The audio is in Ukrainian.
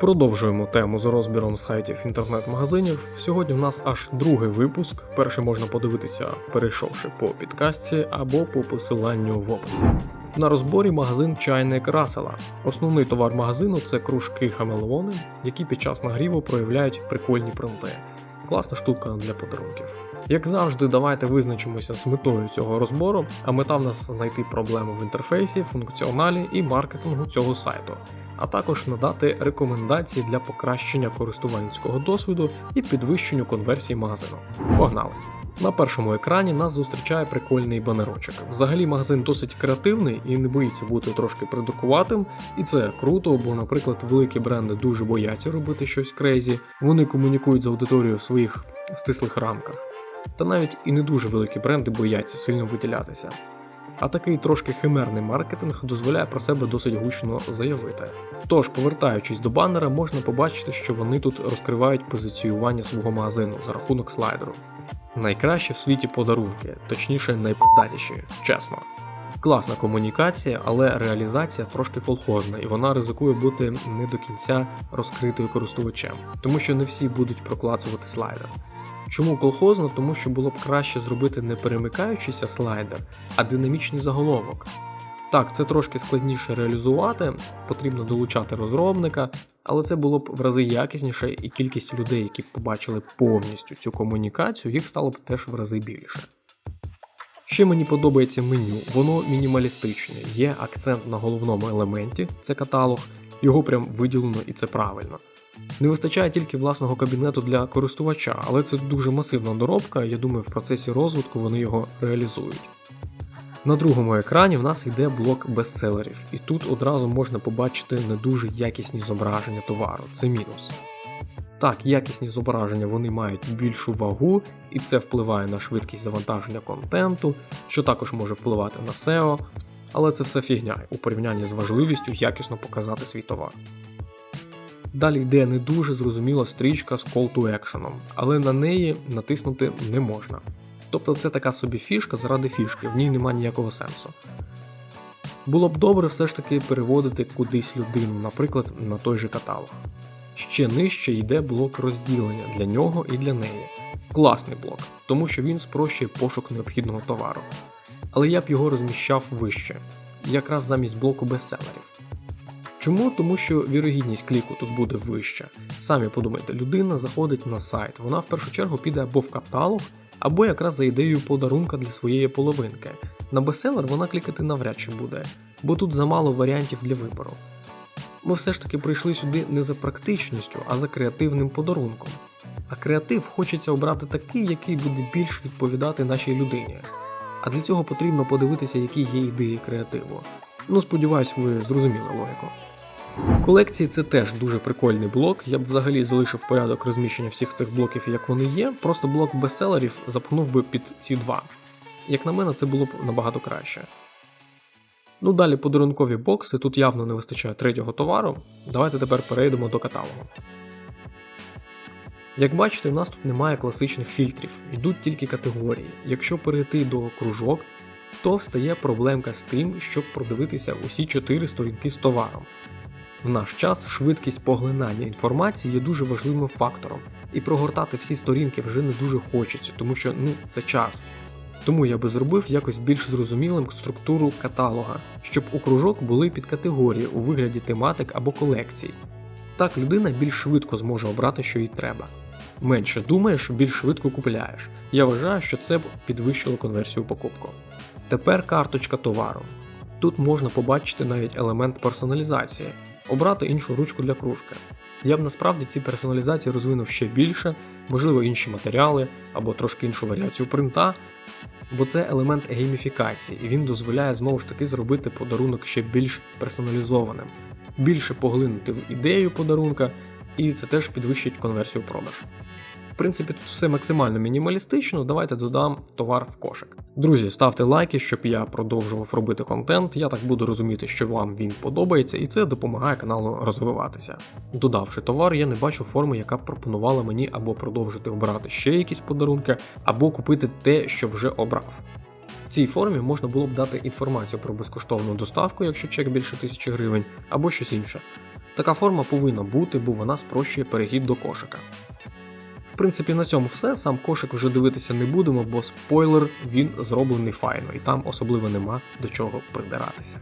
Продовжуємо тему з розбіром сайтів інтернет-магазинів. Сьогодні в нас аж другий випуск. Перший можна подивитися, перейшовши по підкастці або по посиланню в описі. На розборі магазин чайник Расела. Основний товар магазину це кружки хамелеони, які під час нагріву проявляють прикольні принти. Класна штука для подарунків. Як завжди, давайте визначимося з метою цього розбору, а мета в нас знайти проблеми в інтерфейсі, функціоналі і маркетингу цього сайту, а також надати рекомендації для покращення користувальницького досвіду і підвищенню конверсії магазину. Погнали! На першому екрані нас зустрічає прикольний банерочок. Взагалі магазин досить креативний і не боїться бути трошки придуркуватим, і це круто, бо, наприклад, великі бренди дуже бояться робити щось крейзі, вони комунікують з аудиторією в своїх стислих рамках. Та навіть і не дуже великі бренди бояться сильно виділятися. А такий трошки химерний маркетинг дозволяє про себе досить гучно заявити. Тож, повертаючись до баннера, можна побачити, що вони тут розкривають позиціювання свого магазину за рахунок слайдеру. Найкращі в світі подарунки, точніше найпиздатіші, чесно. Класна комунікація, але реалізація трошки колхозна, і вона ризикує бути не до кінця розкритою користувачем, тому що не всі будуть проклацувати слайдер. Чому колхозно? Тому що було б краще зробити не перемикаючийся слайдер, а динамічний заголовок. Так, це трошки складніше реалізувати, потрібно долучати розробника, але це було б в рази якісніше, і кількість людей, які б побачили повністю цю комунікацію, їх стало б теж в рази більше. Ще мені подобається меню, воно мінімалістичне, є акцент на головному елементі, це каталог, його прям виділено і це правильно. Не вистачає тільки власного кабінету для користувача, але це дуже масивна доробка, я думаю, в процесі розвитку вони його реалізують. На другому екрані в нас йде блок бестселерів, і тут одразу можна побачити не дуже якісні зображення товару, це мінус. Так, якісні зображення вони мають більшу вагу, і це впливає на швидкість завантаження контенту, що також може впливати на SEO, але це все фігня у порівнянні з важливістю якісно показати свій товар. Далі йде не дуже зрозуміла стрічка з Call to Action, але на неї натиснути не можна. Тобто це така собі фішка заради фішки, в ній немає ніякого сенсу. Було б добре все ж таки переводити кудись людину, наприклад, на той же каталог. Ще нижче йде блок розділення для нього і для неї. Класний блок, тому що він спрощує пошук необхідного товару. Але я б його розміщав вище, якраз замість блоку бестселерів. Чому? Тому що вірогідність кліку тут буде вища. Самі подумайте, людина заходить на сайт, вона в першу чергу піде або в каталог, або якраз за ідеєю подарунка для своєї половинки. На бестселер вона клікати навряд чи буде, бо тут замало варіантів для вибору. Ми все ж таки прийшли сюди не за практичністю, а за креативним подарунком. А креатив хочеться обрати такий, який буде більш відповідати нашій людині. А для цього потрібно подивитися, які є ідеї креативу. Ну, сподіваюсь, ви зрозуміли логіку. Колекції це теж дуже прикольний блок. Я б взагалі залишив порядок розміщення всіх цих блоків, як вони є. Просто блок бестселерів запхнув би під ці два. Як на мене, це було б набагато краще. Ну далі подарункові бокси, тут явно не вистачає третього товару. Давайте тепер перейдемо до каталогу. Як бачите, в нас тут немає класичних фільтрів, йдуть тільки категорії. Якщо перейти до кружок, то встає проблемка з тим, щоб продивитися усі чотири сторінки з товаром. В наш час швидкість поглинання інформації є дуже важливим фактором, і прогортати всі сторінки вже не дуже хочеться, тому що ну це час. Тому я би зробив якось більш зрозумілим структуру каталога, щоб у кружок були підкатегорії у вигляді тематик або колекцій. Так людина більш швидко зможе обрати, що їй треба. Менше думаєш, більш швидко купляєш. Я вважаю, що це б підвищило конверсію покупку. Тепер карточка товару. Тут можна побачити навіть елемент персоналізації, обрати іншу ручку для кружки. Я б насправді ці персоналізації розвинув ще більше, можливо, інші матеріали або трошки іншу варіацію принта, бо це елемент гейміфікації, і він дозволяє знову ж таки зробити подарунок ще більш персоналізованим, більше поглинути в ідею подарунка, і це теж підвищить конверсію продаж. В принципі, тут все максимально мінімалістично. Давайте додам товар в кошик. Друзі, ставте лайки, щоб я продовжував робити контент. Я так буду розуміти, що вам він подобається, і це допомагає каналу розвиватися. Додавши товар, я не бачу форми, яка б пропонувала мені або продовжити обирати ще якісь подарунки, або купити те, що вже обрав. В цій формі можна було б дати інформацію про безкоштовну доставку, якщо чек більше 1000 гривень, або щось інше. Така форма повинна бути, бо вона спрощує перехід до кошика. В принципі, на цьому все. Сам кошик вже дивитися не будемо, бо спойлер він зроблений файно, і там особливо нема до чого придиратися.